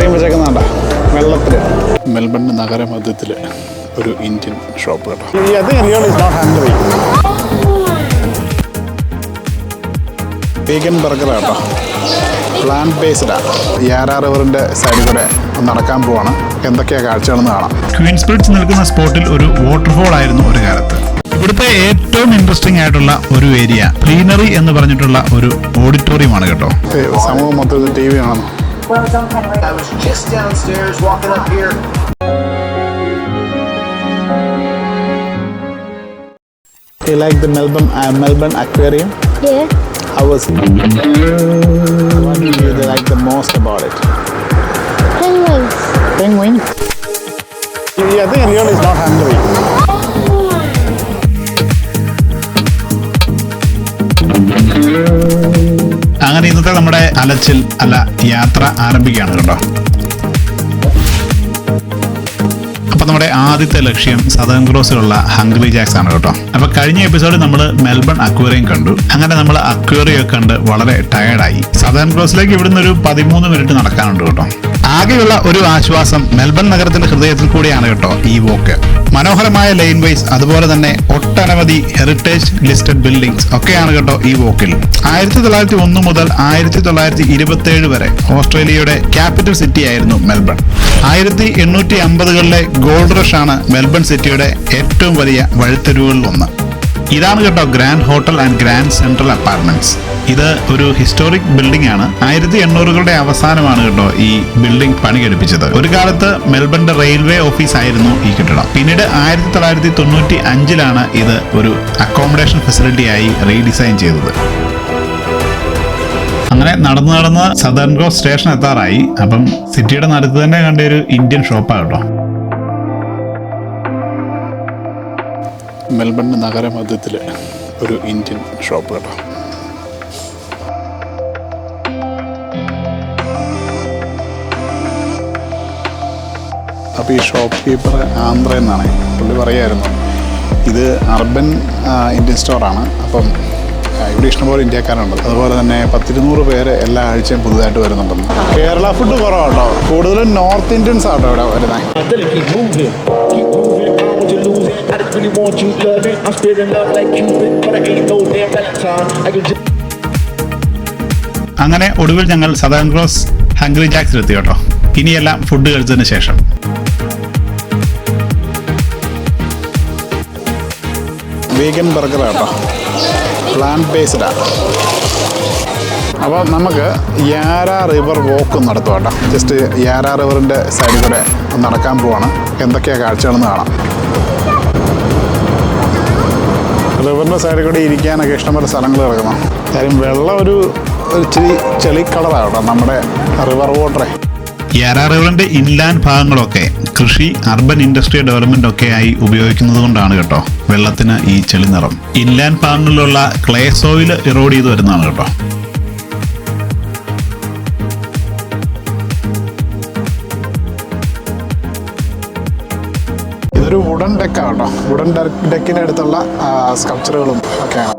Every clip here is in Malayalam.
സ്ക്രീൻ വെച്ചേക്കുന്നുണ്ട വെള്ളത്തിൽ മെൽബൺ നഗരമധ്യത്തിൽ ഒരു ഇന്ത്യൻ ഷോപ്പ് കേട്ടോ. വീഗൻ ബർഗർ കേട്ടോ പ്ലാന്റ് ബേസ്ഡാ യാരാ റിവറിന്റെ സൈഡിൽ കൂടെ നടക്കാൻ പോവാണ്. എന്തൊക്കെയാ കാഴ്ചകളെന്ന് കാണാം. ക്വീൻസ് ബ്രിഡ്ജ് നിൽക്കുന്ന സ്പോട്ടിൽ ഒരു വാട്ടർഫോൾ ആയിരുന്നു ഒരു കാലത്ത്. ഇവിടുത്തെ ഏറ്റവും ഇൻട്രസ്റ്റിംഗ് ആയിട്ടുള്ള ഒരു ഏരിയ പ്ലീനറി എന്ന് പറഞ്ഞിട്ടുള്ള ഒരു ഓഡിറ്റോറിയമാണ് കേട്ടോ. സമൂഹം മൊത്തത്തിൽ T V Well done, Henry. I was just downstairs walking up here. You like the Melbourne uh, Melbourne Aquarium? Yeah. How was it? What do you like the most about it? Penguins. Penguins? Yeah, I think Leon is not hungry. നമ്മുടെ അലച്ചിൽ അല്ല യാത്ര ആരംഭിക്കുകയാണ് കേട്ടോ. നമ്മുടെ ആദ്യത്തെ ലക്ഷ്യം സദൻ ക്രോസിലുള്ള ഹംഗ്രി ജാക്സ് ആണ് കേട്ടോ. അപ്പൊ കഴിഞ്ഞ എപ്പിസോഡിൽ നമ്മൾ മെൽബൺ അക്വേറിയം കണ്ടു. അങ്ങനെ നമ്മൾ അക്വേറിയം കണ്ട് വളരെ ടയർഡായി സദൻ ക്രോസിലേക്ക് ഇവിടുന്ന് ഒരു പതിമൂന്ന് മിനിറ്റ് നടക്കാനുണ്ട് കേട്ടോ. ആകെയുള്ള ഒരു ആശ്വാസം മെൽബൺ നഗരത്തിന്റെ ഹൃദയത്തിൽ കൂടിയാണ് കേട്ടോ ഈ വോക്ക് മനോഹരമായ ലൈൻ വൈസ് അതുപോലെ തന്നെ ഒട്ടനവധി ഹെറിറ്റേജ് ലിസ്റ്റഡ് ബിൽഡിംഗ്സ് ഒക്കെയാണ് കേട്ടോ ഈ വോക്കിൽ ആയിരത്തി തൊള്ളായിരത്തി ഒന്ന് മുതൽ ആയിരത്തി തൊള്ളായിരത്തി ഇരുപത്തി ഏഴ് വരെ ഓസ്ട്രേലിയയുടെ ക്യാപിറ്റൽ സിറ്റി ആയിരുന്നു മെൽബൺ. ആയിരത്തി എണ്ണൂറ്റി അമ്പതുകളിലെ ഗോൾഡ് ആണ് മെൽബൺ സിറ്റിയുടെ ഏറ്റവും വലിയ വഴിത്തെരുവുകളിൽ ഒന്ന്. ഇതാണ് കേട്ടോ grand hotel and grand central apartments. ഇത് ഒരു ഹിസ്റ്റോറിക് ബിൽഡിംഗ് ആണ് ആയിരത്തി എണ്ണൂറുകളുടെ അവസാനമാണ് കേട്ടോ ഈ ബിൽഡിംഗ് പണികഴിപ്പിച്ചത്. ഒരു കാലത്ത് മെൽബണിന്റെ റെയിൽവേ ഓഫീസ് ആയിരുന്നു ഈ കെട്ടിടം. പിന്നീട് ആയിരത്തി തൊള്ളായിരത്തി തൊണ്ണൂറ്റി അഞ്ചിലാണ് ഇത് ഒരു അക്കോമഡേഷൻ ഫെസിലിറ്റി ആയി റീഡിസൈൻ ചെയ്തത്. അങ്ങനെ നടന്ന് നടന്ന് സദർൻ ഗോ സ്റ്റേഷൻ എത്താറായി അപ്പം സിറ്റിയുടെ നടുത്ത് തന്നെ കണ്ട ഒരു ഇന്ത്യൻ ഷോപ്പാണ് കേട്ടോ. മെൽബൺ നഗരമധ്യത്തിൽ ഒരു ഇന്ത്യൻ ഷോപ്പ് കേട്ടോ. അപ്പോൾ ഈ ഷോപ്പ് കീപ്പർ ആന്ധ്ര എന്നാണ്. പുള്ളി പറയായിരുന്നു ഇത് അർബൻ ഇന്ത്യൻ സ്റ്റോറാണ്. അപ്പം ഇവിടെ ഇഷ്ടംപോലെ ഇന്ത്യക്കാരുണ്ട്. അതുപോലെ തന്നെ പത്തിരുന്നൂറ് പേര് എല്ലാ ആഴ്ചയും പുതുതായിട്ട് വരുന്നുണ്ടെന്ന്. കേരള ഫുഡ് കുറവാണോ കൂടുതലും നോർത്ത് ഇന്ത്യൻസ് ആട്ടോ ഇവിടെ വരുന്നത്. I lose moving. I just really want you loving. I'm spitting love like Cupid, but I ain't no damn Valentine. I can just. അങ്ങനെ ഒടുവിൽ ഞങ്ങൾ സദാൻ ക്രോസ് ഹംഗ്രി ജാക്സിൽ എത്തി കേട്ടോ ഇനിയെല്ലാം ഫുഡ് കഴിച്ചതിന് ശേഷം വീഗൻ ബർഗർ കേട്ടോ പ്ലാന്റ് ബേസ്ഡാ അപ്പോൾ നമുക്ക് യാരാ റിവർ വോക്ക് നടത്തും കേട്ടോ ജസ്റ്റ് യാരാ റിവറിന്റെ സൈഡിൽ കൂടെ നടക്കാൻ പോവാണ് എന്തൊക്കെയാണ് കാഴ്ചകളെന്ന് കാണാം റിവറിന്റെ സൈഡിൽ കൂടി ഇരിക്കാനൊക്കെ ഇഷ്ടംപോലെ സ്ഥലങ്ങൾ കിടക്കണം കാര്യം വെള്ളം ഒരു ഇച്ചിരി ചെളിക്കളറാണ് കേട്ടോ നമ്മുടെ റിവർ വാട്ടറെ യാരാ റിവറിന്റെ ഇൻലാൻഡ് ഭാഗങ്ങളൊക്കെ കൃഷി അർബൻ ഇൻഡസ്ട്രി ഡെവലപ്മെന്റ് ഒക്കെ ആയി ഉപയോഗിക്കുന്നത് കൊണ്ടാണ് കേട്ടോ വെള്ളത്തിന് ഈ ചെളി നിറം ഇൻലാൻഡ് ഭാഗങ്ങളിലുള്ള ക്ലേ സോയിൽ ഇറോഡ് ചെയ്ത് വരുന്നതാണ് കേട്ടോ. വുഡൻ ഡെക്കാണ് കേട്ടോ വുഡൻ ഡെക്കിന്റെ അടുത്തുള്ള സ്കൾപ്ചറുകളും ഒക്കെയാണ്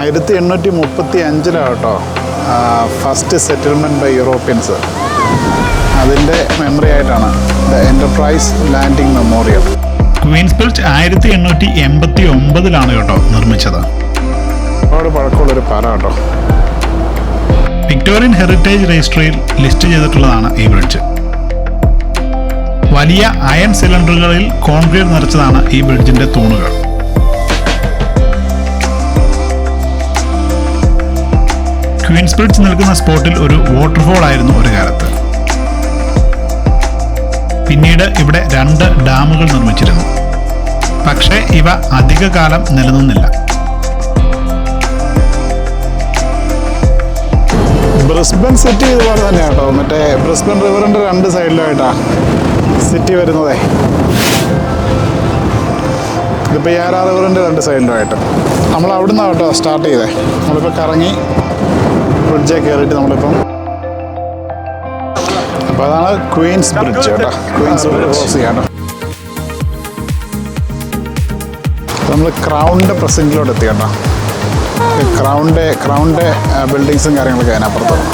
ആയിരത്തി എണ്ണൂറ്റി മുപ്പത്തി അഞ്ചിലാണ് കേട്ടോ ഫസ്റ്റ് സെറ്റിൽമെന്റ് ബൈ യൂറോപ്യൻസ് അതിന്റെ മെമ്മറി ആയിട്ടാണ് the Enterprise Landing Memorial Queens Bridge ആയിരത്തി എണ്ണൂറ്റി എൺപത്തി ഒമ്പതിലാണ് കേട്ടോ നിർമ്മിച്ചത്. ഒരുപാട് പഴക്കമുള്ളൊരു പാല കേട്ടോ വിക്ടോറിയൻ ഹെറിറ്റേജ് രജിസ്ട്രിയിൽ ലിസ്റ്റ് ചെയ്തിട്ടുള്ളതാണ് ഈ ബ്രിഡ്ജ് വലിയ അയൺ സിലിണ്ടറുകളിൽ കോൺക്രീറ്റ് നിറച്ചതാണ് ഈ ബ്രിഡ്ജിന്റെ തൂണുകൾ. ക്വീൻസ് ബ്രിഡ്ജ് നിൽക്കുന്ന സ്പോട്ടിൽ ഒരു വാട്ടർഫോൾ ആയിരുന്നു ഒരു കാലത്ത്. പിന്നീട് ഇവിടെ രണ്ട് ഡാമുകൾ നിർമ്മിച്ചിരുന്നു. പക്ഷേ ഇവ അധികകാലം നിലനിന്നില്ല. ബ്രിസ്ബൻ സിറ്റി ഇതുപോലെ തന്നെ കേട്ടോ. മറ്റേ ബ്രിസ്ബൻ റിവറിന്റെ രണ്ട് സൈഡിലായിട്ടാണ് സിറ്റി വരുന്നതേ. ഇതിപ്പോൾ യാരാ റിവറിന്റെ രണ്ട് സൈഡിലുമായിട്ട് നമ്മൾ അവിടെ നിന്നാണ് കേട്ടോ സ്റ്റാർട്ട് ചെയ്തേ. നമ്മളിപ്പോൾ കറങ്ങി ബ്രിഡ്ജേ കയറിയിട്ട് നമ്മളിപ്പം അപ്പോൾ അതാണ് ക്വീൻസ് ബ്രിഡ്ജ് കേട്ടോ. ക്വീൻസ് ബ്രിഡ്ജ് ക്രോസ് ചെയ്യാം നമ്മൾ ക്രൗണിന്റെ പ്രസന്റിലോട്ട് എത്തി കേട്ടോ. ക്രൗണിന്റെ ക്രൗണ്ട് ബിൽഡിങ്സും കാര്യങ്ങളൊക്കെ അതിനപ്പുറത്താണ്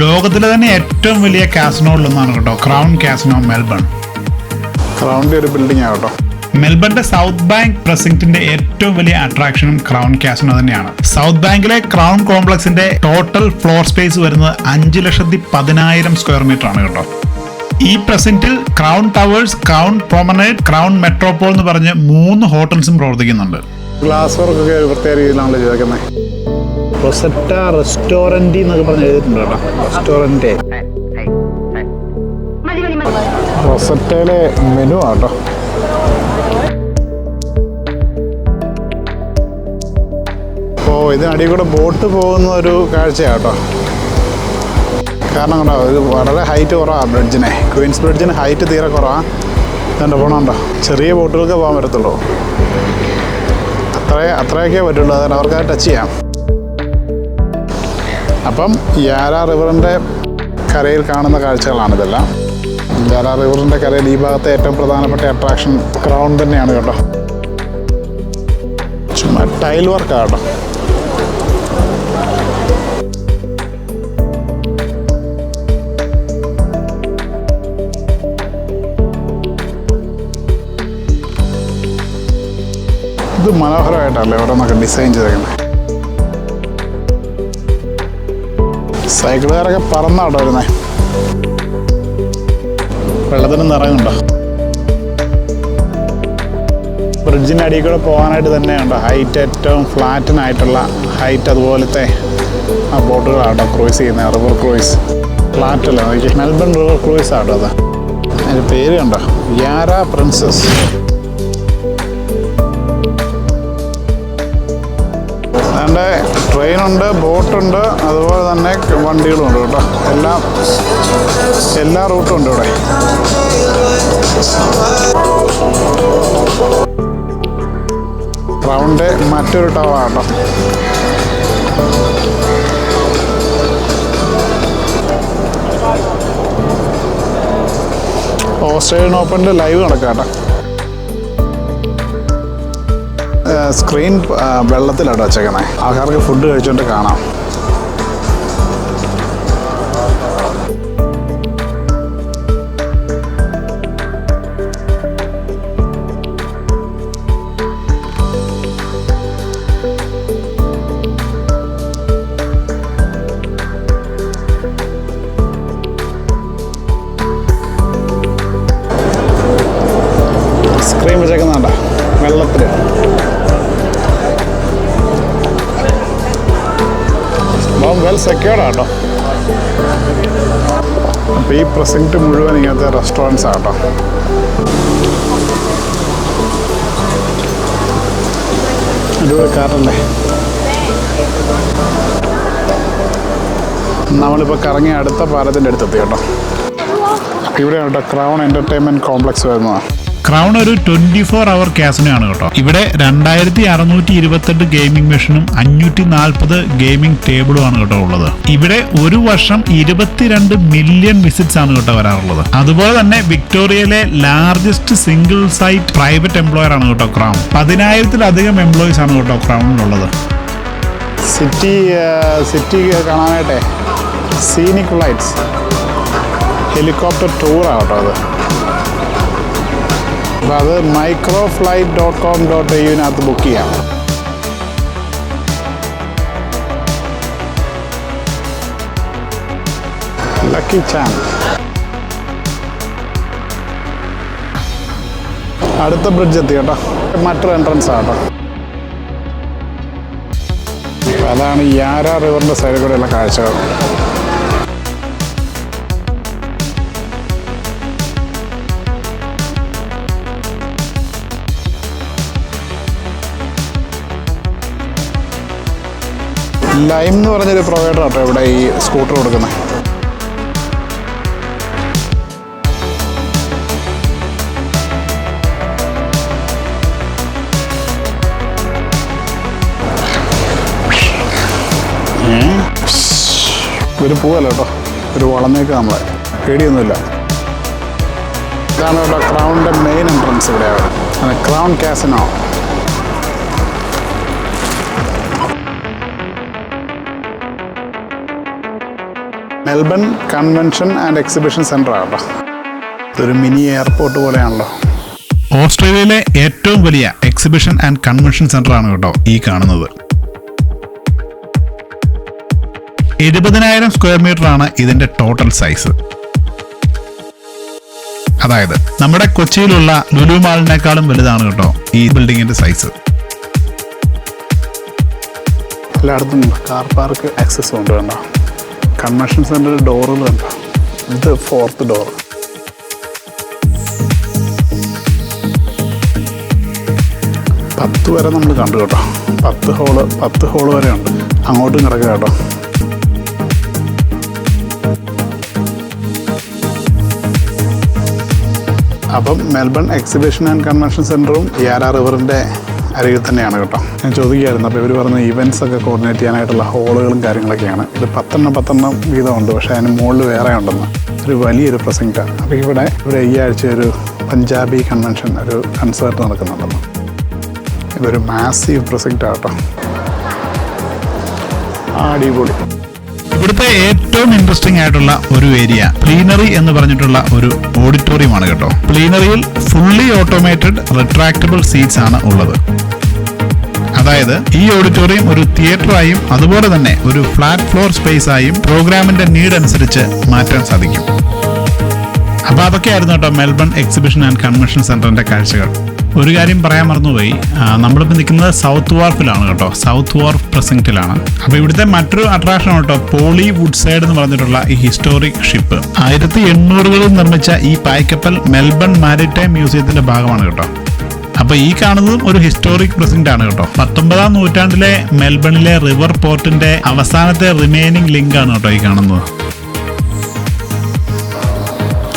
ലോകത്തിലെ തന്നെ ഏറ്റവും വലിയ കാസിനോകളിലൊന്നാണ് കേട്ടോ ക്രൗൺ കാസിനോ മെൽബൺ. ക്രൗണിന്റെ ഒരു ബിൽഡിംഗ് ആകട്ടോ മെൽബണിന്റെ സൗത്ത് ബാങ്ക് പ്രസിഡന്റിന്റെ ഏറ്റവും വലിയ അട്രാക്ഷനും ക്രൗൺ കാസിനോ തന്നെയാണ്. സൗത്ത് ബാങ്കിലെ ക്രൗൺ കോംപ്ലക്സിന്റെ ടോട്ടൽ ഫ്ലോർ സ്പേസ് വരുന്നത് അഞ്ച് ലക്ഷത്തി പതിനായിരം സ്ക്വയർ മീറ്റർ ആണ് കേട്ടോ. ഈ പ്രസന്റിൽ Crown Towers Crown Promenade Crown Metropol എന്ന് പറഞ്ഞ് മൂന്ന് ഹോട്ടൽസും പ്രവർത്തിക്കുന്നുണ്ട്. ഗ്ലാസ് വർക്കൊക്കെ ഒരു പ്രത്യേക രീതിയിലാണല്ലോ ചെയ്തേക്കുന്നത് റൊസറ്റ റെസ്റ്റോറന്റ് എന്നൊക്കെ പറഞ്ഞ് എഴുതിയിട്ടുണ്ട് കേട്ടോ. റെസ്റ്റോറന്റ് റൊസറ്റയിലെ മെനു ആട്ടോ ഓ ഇതിനടിയിൽ കൂടെ ബോട്ട് പോകുന്ന ഒരു കാഴ്ചയാട്ടോ കാരണം കണ്ടോ ഇത് വളരെ ഹൈറ്റ് കുറവാണ് ബ്രിഡ്ജിനെ ക്വീൻസ് ബ്രിഡ്ജിന് ഹൈറ്റ് തീരെ കുറവാണ് ഇതുണ്ട് പോണുണ്ടോ ചെറിയ ബോട്ടുകൾക്ക് പോകാൻ പറ്റത്തുള്ളൂ. അത്രേ അത്രയൊക്കെ പറ്റുള്ളൂ. അതിന് അവർക്ക് അത് ടച്ച് ചെയ്യാം. അപ്പം യാര റിവറിന്റെ കരയിൽ കാണുന്ന കാഴ്ചകളാണ് കാഴ്ചകളാണിതെല്ലാം യാര റിവറിന്റെ കരയിൽ ഈ ഭാഗത്തെ ഏറ്റവും പ്രധാനപ്പെട്ട അട്രാക്ഷൻ ക്രൗൺ തന്നെയാണ് കേട്ടോ. ചുമ്മാ ടൈൽ വർക്കാണ് കേട്ടോ. ഇത് മനോഹരമായിട്ടല്ലേ നിന്നൊക്കെ ഡിസൈൻ ചെയ്തേക്കുന്നത് സൈക്കിളുകാരൊക്കെ പറന്നാട്ടോ വരുന്നേ. വെള്ളത്തിന് നിറയുന്നുണ്ടോ? ബ്രിഡ്ജിന്റെ അടിയിൽ കൂടെ പോകാനായിട്ട് തന്നെയുണ്ട്? ഹൈറ്റ് ഏറ്റവും ഫ്ലാറ്റിനായിട്ടുള്ള ഹൈറ്റ് അതുപോലത്തെ ആ ബോട്ടുകളാട്ടോ ക്രൂയിസ് ചെയ്യുന്നത് റിവർ ക്രൂയിസ് ഫ്ലാറ്റല്ല നോക്കി മെൽബൺ റിവർ ക്രൂയിസ് ആട്ടോ അത്. അതിന്റെ പേര് കണ്ടോ യാര പ്രിൻസസ് അതുകൊണ്ട് ട്രെയിനുണ്ട് ബോട്ടുണ്ട് അതുപോലെ തന്നെ വണ്ടികളുണ്ട് കേട്ടോ. എല്ലാം എല്ലാ റൂട്ടും ഉണ്ട് ഇവിടെ. റൗണ്ട് മറ്റൊരു ടവർ കേട്ടോ. ഓസ്ട്രേലിയൻ ഓപ്പണിൽ ലൈവ് നടക്കാം കേട്ടോ സ്ക്രീൻ വെള്ളത്തിലാണ് വെച്ചേക്കണേ. ആൾക്കാർക്ക് ഫുഡ് കഴിച്ചുകൊണ്ട് കാണാം. അപ്പം വെൽ സെക്യൂർഡ് ആട്ടോ. അപ്പോൾ ഈ പ്രസക്റ്റ് മുഴുവൻ ഇങ്ങനത്തെ റെസ്റ്റോറന്റ്സ് ആട്ടോ. അടിപൊളി കാറല്ലേ നമ്മളിപ്പോൾ കറങ്ങി അടുത്ത പാലത്തിന്റെ അടുത്തെത്തി കേട്ടോ. ഇവിടെയാണ് കേട്ടോ ക്രൗൺ എന്റർടൈൻമെന്റ് കോംപ്ലക്സ് വരുന്നതാണ് ക്രൗൺ ഒരു ട്വന്റി ഫോർ അവർ കാസിനോ ആണ് കേട്ടോ. ഇവിടെ രണ്ടായിരത്തി അറുന്നൂറ്റി ഇരുപത്തെട്ട് ഗെയിമിംഗ് മെഷീനും അഞ്ഞൂറ്റി നാൽപ്പത് ഗെയിമിംഗ് ടേബിളും ആണ് കേട്ടോ ഉള്ളത്. ഇവിടെ ഒരു വർഷം ഇരുപത്തിരണ്ട് മില്യൺ വിസിറ്റ്സ് ആണ് കേട്ടോ വരാറുള്ളത്. അതുപോലെ തന്നെ വിക്ടോറിയയിലെ largest single site private employer ആണ് കേട്ടോ ക്രൗൺ പതിനായിരത്തിലധികം എംപ്ലോയീസ് ആണ് കേട്ടോ ക്രൗണിലുള്ളത് സിറ്റി സിറ്റി കാണാനായിട്ടെ. സീനിക് ലൈറ്റ്സ് ഹെലികോപ്റ്റർ ടൂറാണ് കേട്ടോ അത്. അപ്പോൾ അത് micro flight dot com dot യുവിനകത്ത് book ചെയ്യാം. ലക്കി ചാൻസ് അടുത്ത ബ്രിഡ്ജ് എത്തി കേട്ടോ. മറ്റൊരു എൻട്രൻസ് ആട്ടോ അതാണ് യാര റിവറിന്റെ സൈഡിൽ കൂടെയുള്ള കാഴ്ചകൾ. ലൈം എന്ന് പറഞ്ഞൊരു പ്രൊവൈഡർ ആട്ടോ ഇവിടെ ഈ സ്കൂട്ടർ കൊടുക്കുന്നത്. ഒരു പൂവല്ല കേട്ടോ. ഒരു വളഞ്ഞേക്ക് നമ്മളെ. പേടിയൊന്നുമില്ല. ഇതാണ് ഇവിടെ ക്രൗണിന്റെ മെയിൻ എൻട്രൻസ് ഇവിടെയാണ് Crown casino Melbourne convention and exhibition centre ആണല്ലോ. ഇതൊരു മിനി എയർപോർട്ട് പോലെയാണല്ലോ. ഓസ്ട്രേലിയയിലെ ഏറ്റവും വലിയ എക്സിബിഷൻ ആൻഡ് കൺവെൻഷൻ സെന്റർ ആണ് കേട്ടോ ഈ കാണുന്നത്. എഴുപതിനായിരം സ്ക്വയർ മീറ്റർ ആണ് ഇതിന്റെ ടോട്ടൽ സൈസ് അതായത് നമ്മുടെ കൊച്ചിയിലുള്ള ലുലു മാളിനേക്കാളും വലുതാണ് കേട്ടോ ഈ ബിൽഡിങ്ങിന്റെ സൈസ് എല്ലായിടത്തും കാർ പാർക്ക് ആക്സസ് ഉണ്ട് വേണ്ട കൺവെൻഷൻ സെന്റർ ഡോറുകൾ കണ്ട. ഇത് ഫോർത്ത് ഡോർ. പത്ത് വരെ നമ്മൾ കണ്ടു കേട്ടോ. പത്ത് ഹോൾ പത്ത് ഹോൾ വരെ ഉണ്ട്. അങ്ങോട്ടും കിടക്കുക കേട്ടോ. അപ്പം മെൽബൺ എക്സിബിഷൻ ആൻഡ് കൺവെൻഷൻ സെന്ററും ആർ റിവറിന്റെ അരികിൽ തന്നെയാണ് കേട്ടോ. ഞാൻ ചോദിക്കുകയായിരുന്നു അപ്പോൾ ഇവർ പറഞ്ഞ ഇവന്റ്സ് ഒക്കെ കോർഡിനേറ്റ് ചെയ്യാനായിട്ടുള്ള ഹോളുകളും കാര്യങ്ങളൊക്കെയാണ്. ഇത് പത്തെണ്ണം പത്തെണ്ണം വീതമുണ്ട് പക്ഷേ അതിന് മുകളിൽ വേറെ ഉണ്ടെന്ന്. ഒരു വലിയൊരു പ്രസംഗമാണ് അപ്പോൾ ഇവിടെ ഇവിടെ ഈ ആഴ്ച ഒരു പഞ്ചാബി കൺവെൻഷൻ ഒരു കൺസേർട്ട് നടക്കുന്നുണ്ടെന്ന്. ഇതൊരു മാസീവ് പ്രസക്റ്റാണ് കേട്ടോ അടിപൊളി. ഇവിടുത്തെ ഏറ്റവും ഇൻട്രസ്റ്റിംഗ് ആയിട്ടുള്ള ഒരു ഏരിയ പ്ലീനറി എന്ന് പറഞ്ഞിട്ടുള്ള ഒരു ഓഡിറ്റോറിയം ആണ് കേട്ടോ. പ്ലീനറിയിൽ ഫുള്ളി ഓട്ടോമേറ്റഡ് റിട്രാക്റ്റബിൾ സീറ്റ്സ് ആണ് ഉള്ളത്. അതായത് ഈ ഓഡിറ്റോറിയം ഒരു തിയേറ്ററായും അതുപോലെ തന്നെ ഒരു ഫ്ലാറ്റ് ഫ്ലോർ സ്പേസ് ആയും പ്രോഗ്രാമിന്റെ നീഡ് അനുസരിച്ച് മാറ്റാൻ സാധിക്കും. അപ്പൊ അതൊക്കെയായിരുന്നു കേട്ടോ മെൽബൺ എക്സിബിഷൻ ആൻഡ് കൺവെൻഷൻ സെന്ററിന്റെ കാഴ്ചകൾ. ഒരു കാര്യം പറയാൻ മറന്നുപോയി. നമ്മളിപ്പോൾ നിൽക്കുന്നത് സൗത്ത് വാർഫിലാണ് കേട്ടോ. സൗത്ത് വാർഫ് പ്രസന്റിലാണ് അപ്പോൾ ഇവിടുത്തെ മറ്റൊരു അട്രാക്ഷൻ കേട്ടോ പോളി വുഡ് സൈഡ് എന്ന് പറഞ്ഞിട്ടുള്ള ഈ ഹിസ്റ്റോറിക് ഷിപ്പ് ആയിരത്തി എണ്ണൂറുകളിൽ നിർമ്മിച്ച ഈ പായ്ക്കപ്പൽ മെൽബൺ മാരിടൈം മ്യൂസിയത്തിന്റെ ഭാഗമാണ് കേട്ടോ. അപ്പോൾ ഈ കാണുന്നതും ഒരു ഹിസ്റ്റോറിക് പ്രസന്റ് ആണ് കേട്ടോ. പത്തൊമ്പതാം നൂറ്റാണ്ടിലെ മെൽബണിലെ റിവർ പോർട്ടിന്റെ അവസാനത്തെ റിമൈനിങ് ലിങ്ക് ആണ് കേട്ടോ ഈ കാണുന്നത്.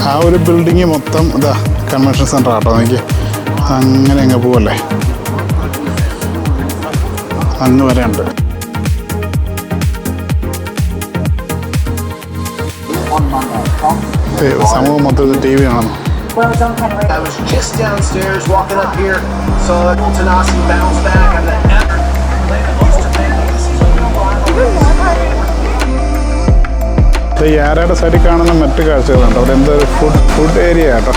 ആ ഒരു ബിൽഡിങ് മൊത്തം ഇതാ കൺവെൻഷൻ സെന്റർ ആട്ടോ എനിക്ക് അങ്ങനെ അങ്ങ് പോവല്ലേ? അങ്ങ് വരെ ഉണ്ട്. സമൂഹം മൊത്തത്തിൽ ടി വി ആണ് I was just downstairs walking up here, saw Tanasi bounce back and then ഇത് ഈ ആരയുടെ സൈഡിൽ കാണുന്ന മറ്റു കാഴ്ചകളുണ്ട്. അവിടെ എന്തോ ഫുഡ് ഫുഡ് ഏരിയ ആട്ടോ.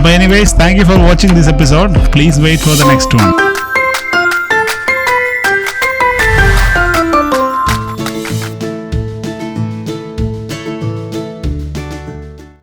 അപ്പൊ anyways thank you for watching this episode please wait for the next one